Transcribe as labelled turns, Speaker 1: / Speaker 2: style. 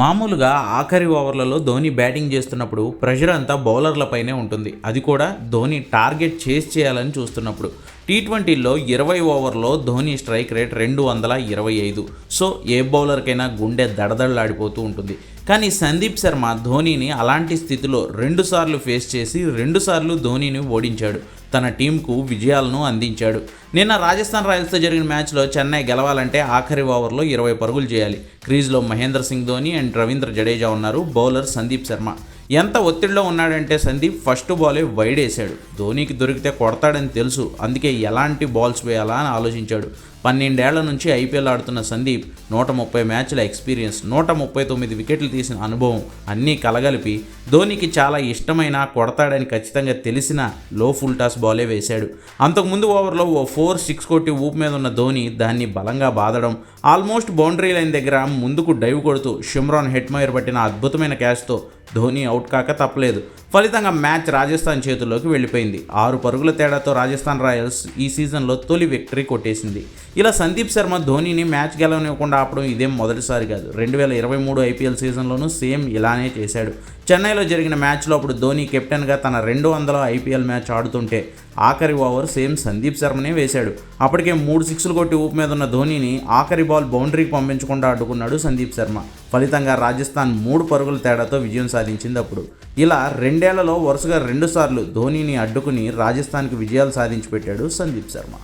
Speaker 1: మామూలుగా ఆఖరి ఓవర్లలో ధోని బ్యాటింగ్ చేస్తున్నప్పుడు ప్రెషర్ అంతా బౌలర్లపైనే ఉంటుంది. అది కూడా ధోని టార్గెట్ చేసి చేయాలని చూస్తున్నప్పుడు. టీ ట్వంటీలో ఇరవై ఓవర్లో ధోని స్ట్రైక్ రేట్ రెండు వందల ఇరవై ఐదు. సో ఏ బౌలర్కైనా గుండె దడదడలాడిపోతూ ఉంటుంది. కానీ సందీప్ శర్మ ధోనీని అలాంటి స్థితిలో రెండుసార్లు ఫేస్ చేసి రెండుసార్లు ధోనీని ఓడించాడు. తన టీంకు విజయాలను అందించాడు. నిన్న రాజస్థాన్ రాయల్స్తో జరిగిన మ్యాచ్లో చెన్నై గెలవాలంటే ఆఖరి ఓవర్లో ఇరవై పరుగులు చేయాలి. క్రీజ్లో మహేంద్ర సింగ్ ధోని అండ్ రవీంద్ర జడేజా ఉన్నారు. బౌలర్ సందీప్ శర్మ. ఎంత ఒత్తిడిలో ఉన్నాడంటే సందీప్ ఫస్ట్ బాలే వైడ్ వేశాడు ధోనీకి దొరికితే కొడతాడని తెలుసు. అందుకే ఎలాంటి బాల్స్ వేయాలా అని ఆలోచించాడు. పన్నెండేళ్ళ నుంచి ఐపీఎల్ ఆడుతున్న సందీప్ నూట ముప్పై మ్యాచ్ల ఎక్స్పీరియన్స్ నూట ముప్పై తొమ్మిది వికెట్లు తీసిన అనుభవం అన్నీ కలగలిపి ధోనికి చాలా ఇష్టమైన కొడతాడని ఖచ్చితంగా తెలిసిన లో ఫుల్ టాస్ బాలే వేశాడు. అంతకుముందు ఓవర్లో ఓ ఫోర్ సిక్స్ కొట్టి ఊపు మీద ఉన్న ధోని దాన్ని బలంగా బాదడం ఆల్మోస్ట్ బౌండరీ లైన్ దగ్గర ముందుకు డైవ్ కొడుతూ షిమ్రాన్ హెట్మైర్ పట్టిన అద్భుతమైన క్యాచ్తో ధోని అవుట్ కాక తప్పలేదు. ఫలితంగా మ్యాచ్ రాజస్థాన్ చేతుల్లోకి వెళ్ళిపోయింది. ఆరు పరుగుల తేడాతో రాజస్థాన్ రాయల్స్ ఈ సీజన్లో తొలి విక్టరీ కొట్టేసింది. ఇలా సందీప్ శర్మ ధోనిని మ్యాచ్ గెలవనివ్వకుండా ఆపడం ఇదేం మొదటిసారి కాదు. రెండు వేల ఇరవై మూడు ఐపీఎల్ సీజన్లోనూ సేమ్ ఇలానే చేశాడు. చెన్నైలో జరిగిన మ్యాచ్లో అప్పుడు ధోని కెప్టెన్గా తన రెండు వందల ఐపీఎల్ మ్యాచ్ ఆడుతుంటే ఆఖరి ఓవర్ సేమ్ సందీప్ శర్మనే వేశాడు. అప్పటికే మూడు సిక్స్లు కొట్టి ఊపు మీద ఉన్న ధోనీని ఆఖరి బాల్ బౌండరీకి పంపించకుండా అడ్డుకున్నాడు సందీప్ శర్మ. ఫలితంగా రాజస్థాన్ మూడు పరుగుల తేడాతో విజయం సాధించింది అప్పుడు. ఇలా రెండేళ్ళలో వరుసగా రెండుసార్లు ధోనీని అడ్డుకుని రాజస్థాన్కి విజయాలు సాధించి పెట్టాడు సందీప్ శర్మ.